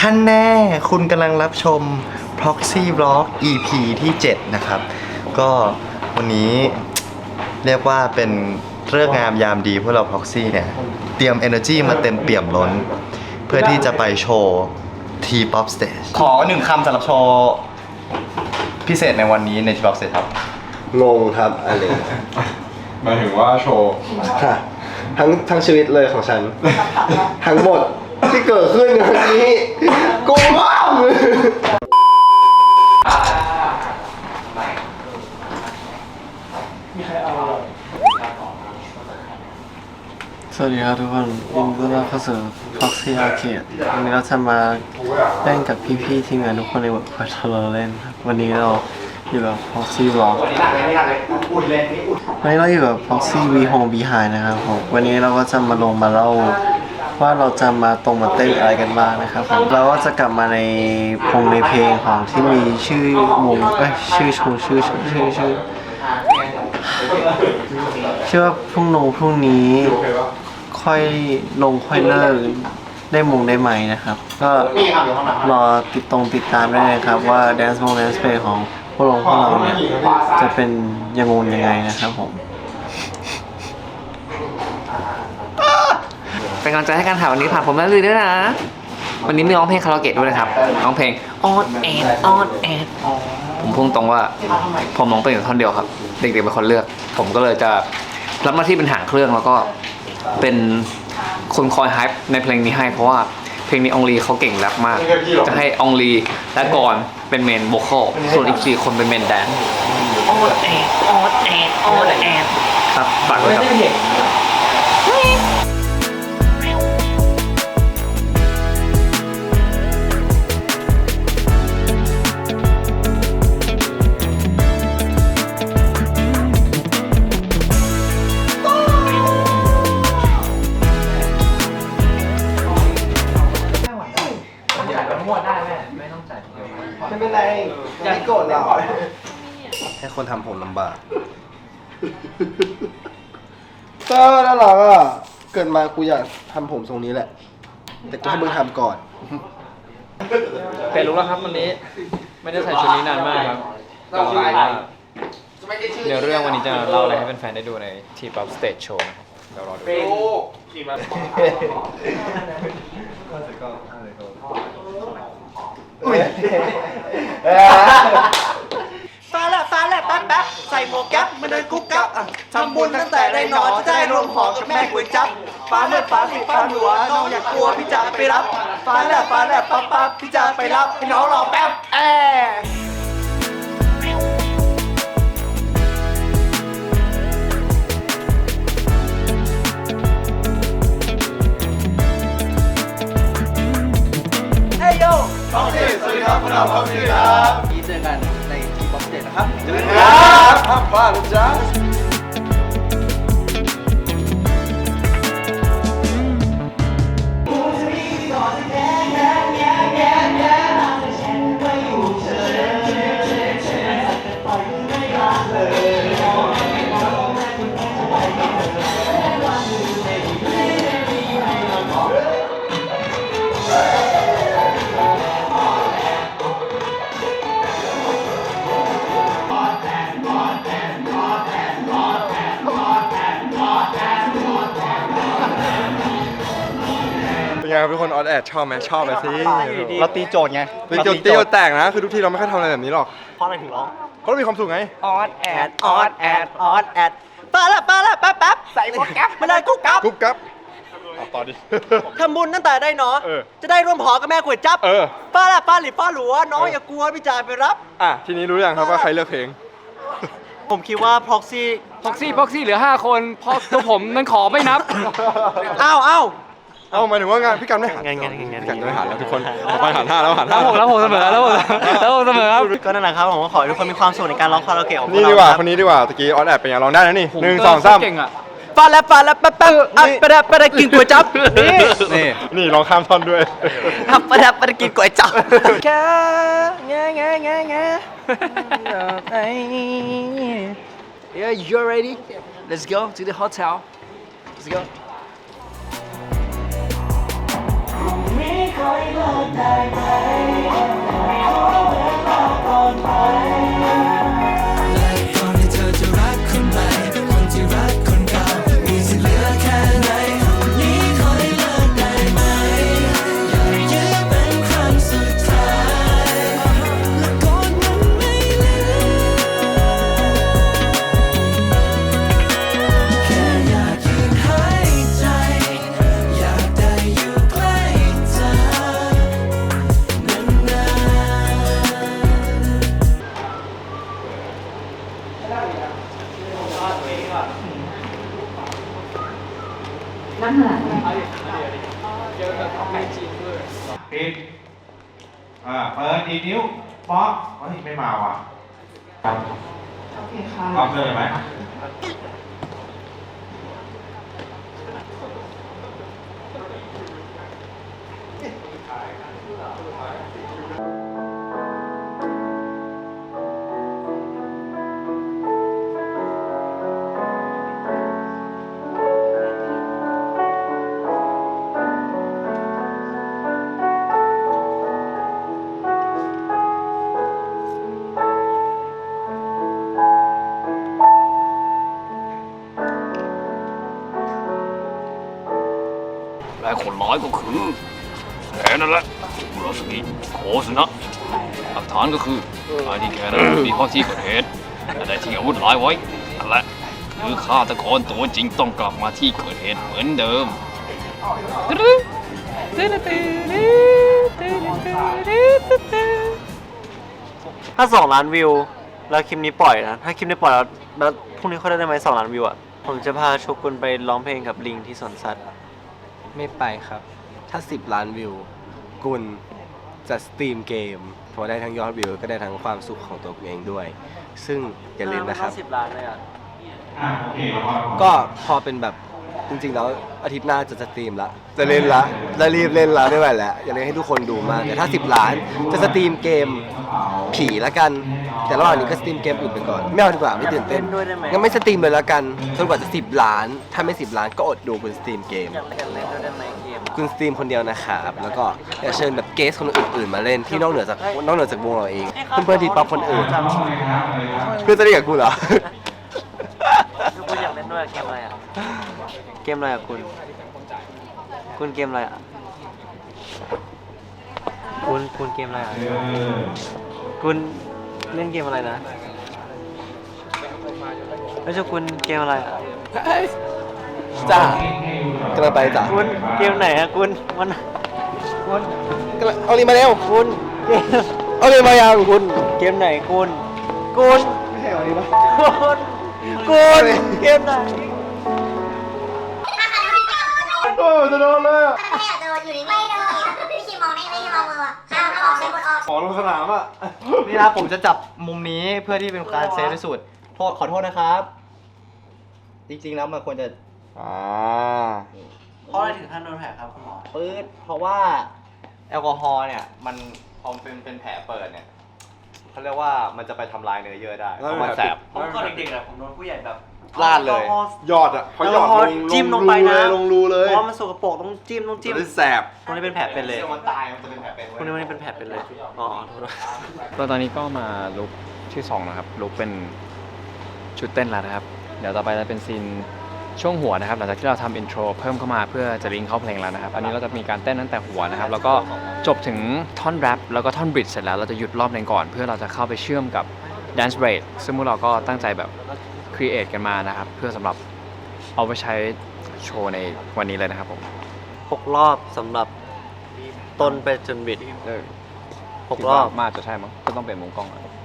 ท่านแน่คุณกำลังรับชม Proxy Vlog EP ที่ 7 นะครับ ก็วันนี้เรียกว่าเป็นเรื่องงามยามดีพวกเรา Proxy เนี่ย เตรียม Energy มาเต็มเปี่ยมล้น เพื่อที่จะไปโชว์ T-POP Stage ขอหนึ่งคำสำหรับโชว์พิเศษในวันนี้ใน T-POP Stage ครับ งงครับอะไรหมายถึงว่าโชว์ ค่ะ ทั้งทั้งชีวิตเลยของฉัน ทั้งหมด ที่เกิดขึ้นในวันนี้กูว้าสวัสดีครับทุกคนยินดีต้อนรับเข้าสู่ Proxy Arcade วันนี้เราจะมาเล่นกับพี่ๆทีมงานทุกคนในเวิร์กพอร์ตเราเล่นครับวันนี้เราอยู่กับ Proxy Vlog วันนี้เราอยู่กับ Proxy V Home Behind นะครับผมวันนี้เราก็จะมาลงมาเล่า ว่าเราจะมาตรงมาเต้นอะไรกันบ้างนะครับผมเราก็จะกลับมาในพงในเพลงของที่มีชื่อวงเอ้ยชื่อชงชื่อชื่อชื่อชื่อชื่อว่าพรุ่งนงพรุ่งนี้ ค่อยลงค่อยเลิกได้มงได้ไหมนะครับ ก็รอติดตรงติดตามได้เลยครับว่า Dance มง Dance Play ของพวกเราพวกเราเนี่ยจะเป็นยังงยังไงนะครับผม เป็นกำลังใจให้การถ่ายวันนี้ผ่านผมแม่เลยด้วยนะ วันนี้มีร้องเพลงคาราโอเกะด้วยนะครับร้องเพลงออดแอดออดแอดผมพุ่งตรงว่าผมร้องเป็นอยู่ท่อนเดียวครับ เด็กๆเป็นคนเลือก ผมก็เลยจะรับหน้าที่เป็นหางเครื่องแล้วก็เป็นคนคอยไฮป์ในเพลงนี้ให้เพราะว่าเพลงนี้องลีเขาเก่งแรปมาก จะให้องลีและก่อนเป็นเมนโวคอลส่วนอีกสี่คนเป็นเมนแดนซ์ออดแอดออดแอดออดแอดครับฝากด้วยครับ เป็นไรอย่าโกรธเราให้คนทำผมลำบากเตอร์น่ารักอะ เกิดมากูอยากทำผมทรงนี้แหละ แต่กูให้มึงทำก่อนเปลี่ยนลุคแล้วครับวันนี้ ไม่ได้ใส่ชุดนี้นานมากครับก็หวังว่าเดี๋ยวเรื่องวันนี้จะเล่าอะไรให้แฟนๆได้ดูในทีป๊อปสเตจโชว์นะครับเดี๋ยวรอดู ฟ้าแลบฟ้าแลบแป๊บแป๊บใส่หมวกแก๊ปมาเดินกุ๊กกั๊บอะทำบุญตั้งแต่ได้นอนจะได้รวมหอกับแม่ก๋วยจั๊บฟ้าเมื่อฟ้าสิฟ้าหลัวน้องอยากกลัวพี่จะไปรับฟ้าแลบฟ้าแลบปั๊บปั๊บพี่จะไปรับพี่น้องรอแป๊บแอเฮ้ยโย สวัสดีครับพวกเราพร้อมดีครับที่เจอกันในทีบ็อกเดนะครับ เจอกันครับห้ามพลาดนะจ๊ะ ครับทุกคนออดแอดชอบไหมชอบไหมสิเราตีโจทย์ไงตีโจทย์ตีโจทย์แตกนะ คือทุกทีเราไม่ค่อยทำอะไรแบบนี้หรอกเพราะอะไรถึงร้องเพราะเรามีความสุขไงออดแอดออดแอดออดแอดฟ้าแลบฟ้าแลบแป๊บแป๊บใส่หมวกแก๊ปมาเดินกุ๊กกั๊บกุ๊บกับเอาต่อดิทำบุญตั้งแต่ได้นอนเออจะได้ร่วมหอกับแม่ก๋วยจั๊บเออฟ้าแลบฟ้าหลิบฟ้าหลัวน้องอย่ากลัวพี่จะไปรับอะทีนี้รู้ยังครับว่าใครเลือกเพลงผมคิดว่า proxy พ็อกซี่พ็อกซี่เหลือ 5 คนเพราะตัวผมนั้นขอไม่นับ อ้าวอ้าว เอาหมายถึงว่างานพี่กันไม่หันงานงานงานงาน พี่กันไม่หันแล้วทุกคนต่อไปหันห้าแล้วหันแล้ห้าวผมแล้วผมเสมอแล้วผมแล้วผมเสมอครับ ก็นั่นแหละครับผมก็ขอให้ทุกคนมีความสุขในการร้องคาราโอเกะของพวนี่กเราดีกว่าครับคนนี้ดีกว่าตะกี้ออดแอดเป็นไงลองได้นะนี่หนึ่งสองสามเก่งอะฟ้าแลบฟ้าแลบแป๊บแป๊บอัปปะแดบปะแดบกินก๋วยจั๊บนี่นี่นี่ลองข้ามท่อนด้วย อัปปะแดบปะแดบกินก๋วยจั๊บแค่แง่แง่แง่แง่ Yeah you're ready Let's go to the hotel Let's go ไอยเลิกได้ไหมขอเวลาก่อนไป อ่าเปิดอีกนิ้วป๊อกเฮ้ยไม่มาว่ะโอเคค่ะพร้อมเลยไหม คนร้ายก็คือแกนั่นแหละคุโรสกิโคสนะหลักฐานก็คือการที่แกนั้นมีข้อที่เกิดเหตุและได้ทิ้งอาวุธร้ายไว้นั่นแหละคือฆาตกรตัวจริงต้องกลับมาที่เกิดเหตุเหมือนเดิมถ้าสองล้านวิว แล้วคลิปนี้ปล่อยนะ ถ้าคลิปนี้ปล่อยแล้วแล้วพรุ่งนี้เขาได้ไหมสองล้านวิวอะ ผมจะพาโชกุนไปร้องเพลงกับลิงที่สวนสัตว์ ไม่ไปครับ ถ้า 10 ล้านวิว กุลจะสตรีมเกมเพราะได้ทั้งยอดวิว ก็ได้ทั้งความสุขของตัวคุณเองด้วย ซึ่งอย่าลืมนะครับ สิบล้านเลยอะอ่าโอเคแล้วก็ก็พอเป็นแบบ จริงๆแล้วอาทิตย์หน้าจะสตรีมละ จะเล่นละจะรีบเล่นละไม่ไหวแล้วอยากเล่นให้ทุกคนดูมากแต่ถ้า 10 ล้านจะสตรีมเกมผีละกัน แต่ระหว่างนี้ก็สตรีมเกมอื่นไปก่อน ไม่เอาดีกว่าไม่ตื่นเต้นเล่นด้วยได้ไหมงั้นไม่สตรีมเลยละกันจนกว่าจะ10 ล้าน ถ้าไม่ 10 ล้านก็อดดูคุณสตรีมเกม อยากเล่นเล่นด้วยได้ไหมเกมคุณสตรีมคนเดียวนะครับแล้วก็อยากเชิญแบบเกสคนอื่นๆมาเล่นที่นอกเหนือจากนอกเหนือจากวงเราเองเพื่อนๆทีป๊อปคนอื่นเพื่อนจะได้กับกูเหรอ คือคุณอยากเล่นด้วยเกมอะไรอะเกมอะไรอะคุณ คุณเกมอะไรอะ คุณคุณเกมอะไรอะ คุณเล่นเกมอะไรนะแล้วเจ้าคุณเกมอะไรอะ จ้ากำลังไปจ้ะคุณเกมไหนอะคุณมันคุณกำลังเอาลีมาเร็วคุณเกมเอาลีมายังคุณเกมไหนคุณคุณไม่ใช่เอาลีมาคุณคุณเกมไหนโอจะโดนเลยอะไม่อยากโดนอยู่นิ่ไม่โดนพี่คิมมองนี่ไม่คิมมองมือว่ะห้าออกเลยกดออกขอลงสนามอะนี่นะผมจะจับมุมนี้เพื่อที่เป็นการเซฟที่สุดโทษขอโทษนะครับ จริงๆแล้วมันควรจะอ่าเพราะอะไรถึงขั้นโดนแผลครับคุณหมอปื๊ดเพราะว่าแอลกอฮอล์เนี่ย มันพอมันเป็นเป็นแผลเปิดเนี่ยเขาเรียกว่ามันจะไปทำลายเนื้อเยื่อได้เพราะมันแสบ ผมตอนเด็กๆอะผมโดนผู้ใหญ่แบบ ลาดเลยแออฮอล์ยอดอะเขาหยอดแอลกอฮอล์ลงจิ้มลงไปนะ ลงรูเลยเพราะมันสกปรกต้องจิ้มต้องจิ้มจะได้แสบ คนนี้เป็นแผลเป็นเลยมันตายมันจะเป็นแผลเป็นคนนี้มันเป็นแผลเป็นเลยอ๋อโทษก็ตอนนี้ก็มาลุกที่สองนะครับ ลุกเป็นชุดเต้นแล้วนะครับ เดี๋ยวต่อไปจะเป็นซีนช่วงหัวนะครับ หลังจากที่เราทำอินโทรเพิ่มเข้ามาเพื่อจะลิงก์เข้าเพลงแล้วนะครับ อันนี้เราจะมีการเต้นตั้งแต่หัวนะครับ แล้วก็จบถึงท่อนแรปแล้วก็ท่อนบริดจ์เสร็จแล้วเราจะหยุดรอบหนึงก่อน เพื่อเราจะเข้าไปเชื่อมกับ Dance Break ซึ่งพวกเราก็ตั้งใจแบบ ครีเอทกันมานะครับ เพื่อสำหรับเอาไปใช้โชว์ในวันนี้เลยนะครับผมหกรอบสำหรับต้นไปจนบิดเออหกรอบ มาจะใช่มั้งก็ต้องเปลี่ยนมุมกล้องอะ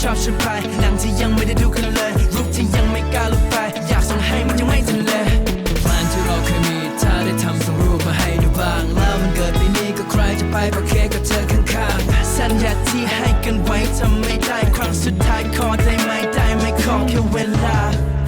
ชอบฉันไปหนังที่ยังไม่ได้ดูกันเลย รูปที่ยังไม่กล้าลงไป อยากส่งให้มันยังไม่ทันเลยแพลนที่เราเคยมีถ้าได้ทำส่งรูปมาให้ดูบ้าง แล้วมันเกิดปีนี้ก็ใครจะไปเพราะเค้กก็เธอข้างๆ สัญญาที่ให้กันไว้ทำไม่ได้ ครั้งสุดท้ายขอได้ไหมได้ไหมขอแค่เวลา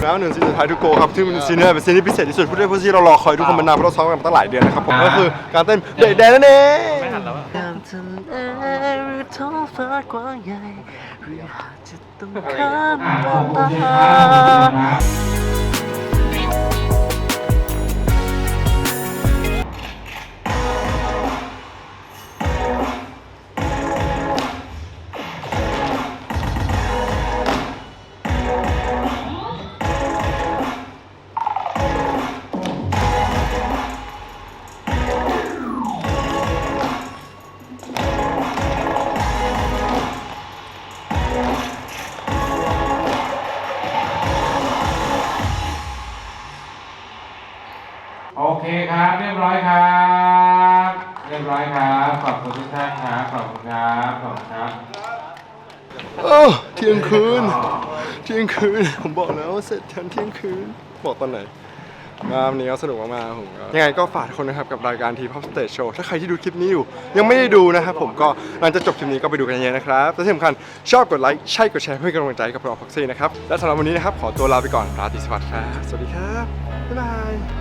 แล้วหนึ่งซีนสุดท้ายทุกโกครับที่เป็นซีนนี้เป็นซีนที่พิเศษที่สุดเพื่อที่เรารอคอยทุกคนมานานเพราะเราซ้อมกันมาตั้งหลายเดือนนะครับผมก็คือการเต้นเดดแดนนั่นเองยามทะเลหรือท้องฟ้ากว้างใหญ่หรือหากจะ ต้องข้ามฟ้าโอ คครับ เรียบร้อยครับ เรียบร้อยครับ ขอบคุณทุกท่านครับ ขอบคุณครับ ขอบคุณครับเออเที่ยงคืน เที่ยงคืน ผมบอกแล้วว่าเสร็จทันเที่ยงคืน บอกตอนไหนงานนี้ก็สนุกมากๆผมก็ยังไงก็ฝากทุกคนนะครับกับรายการทีพับสเตจโชว์ถ้าใครที่ดูคลิปนี้อยู่ ยังไม่ได้ดูนะครับผมก็หลังจากจบคลิปนี้ก็ไปดูกันเยอะนะครับและที่สำคัญชอบกดไลค์ใช่กดแชร์เพื่อเป็นกำลังใจกับเราพ็อกซี่นะครับและสำหรับวันนี้นะครับขอตัวลาไปก่อนราตรีสวัสดิ์ครับสวัสดีครับบ๊ายบาย